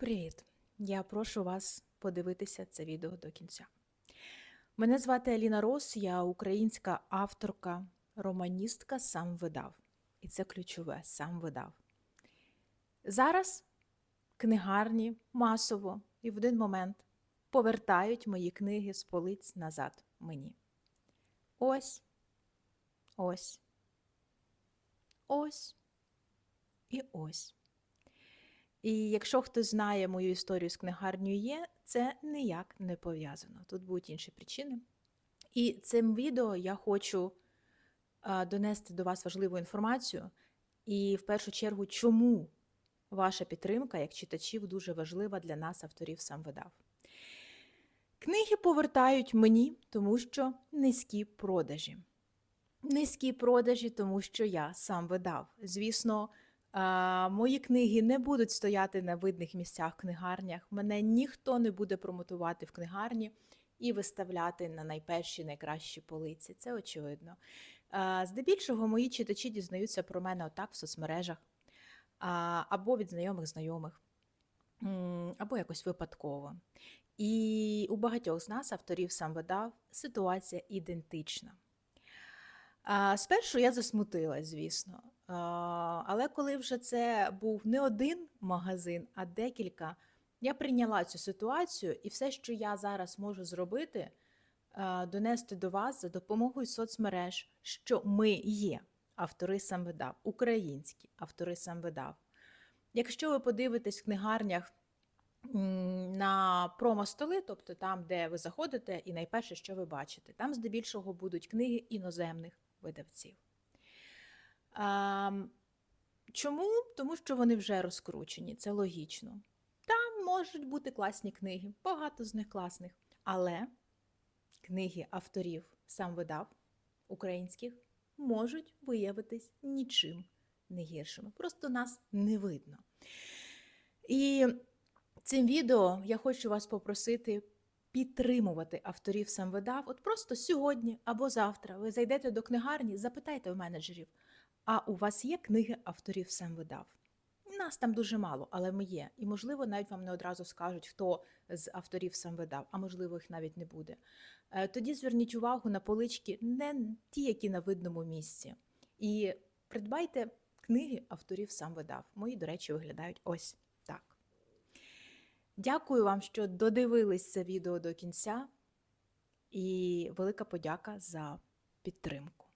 Привіт! Я прошу вас подивитися це відео до кінця. Мене звати Аліна Рос, я українська авторка, романістка, сам видав. І це ключове сам видав. Зараз книгарні масово і в один момент повертають мої книги з полиць назад мені. Ось, ось, ось і ось. І якщо хтось знає мою історію з книгарнею є, це ніяк не пов'язано. Тут будуть інші причини. І цим відео я хочу а, донести до вас важливу інформацію. І в першу чергу, чому ваша підтримка як читачів дуже важлива для нас, авторів сам видав. Книги повертають мені, тому що низькі продажі. Низькі продажі, тому що я сам видав. Звісно, Мої книги не будуть стояти на видних місцях в книгарнях. Мене ніхто не буде промотувати в книгарні і виставляти на найперші, найкращі полиці. Це очевидно. Здебільшого мої читачі дізнаються про мене отак в соцмережах або від знайомих знайомих, або якось випадково. І у багатьох з нас, авторів сам видав, ситуація ідентична. Спершу я засмутилась, звісно. Але коли вже це був не один магазин, а декілька, я прийняла цю ситуацію, і все, що я зараз можу зробити, донести до вас за допомогою соцмереж, що ми є автори сам видав, українські автори сам видав. Якщо ви подивитесь в книгарнях на промо-столи, тобто там, де ви заходите, і найперше, що ви бачите, там здебільшого будуть книги іноземних видавців. А, чому? Тому що вони вже розкручені, це логічно. Там можуть бути класні книги, багато з них класних, але книги авторів сам видав українських можуть виявитись нічим не гіршими. Просто нас не видно. І цим відео я хочу вас попросити підтримувати авторів сам видав. От просто сьогодні або завтра ви зайдете до книгарні, запитайте у менеджерів, а у вас є книги авторів сам видав? Нас там дуже мало, але ми є. І, можливо, навіть вам не одразу скажуть, хто з авторів сам видав, а можливо, їх навіть не буде. Е, Тоді зверніть увагу на полички, не ті, які на видному місці. І придбайте книги авторів сам видав. Мої, до речі, виглядають ось так. Дякую вам, що додивились це відео до кінця, і велика подяка за підтримку.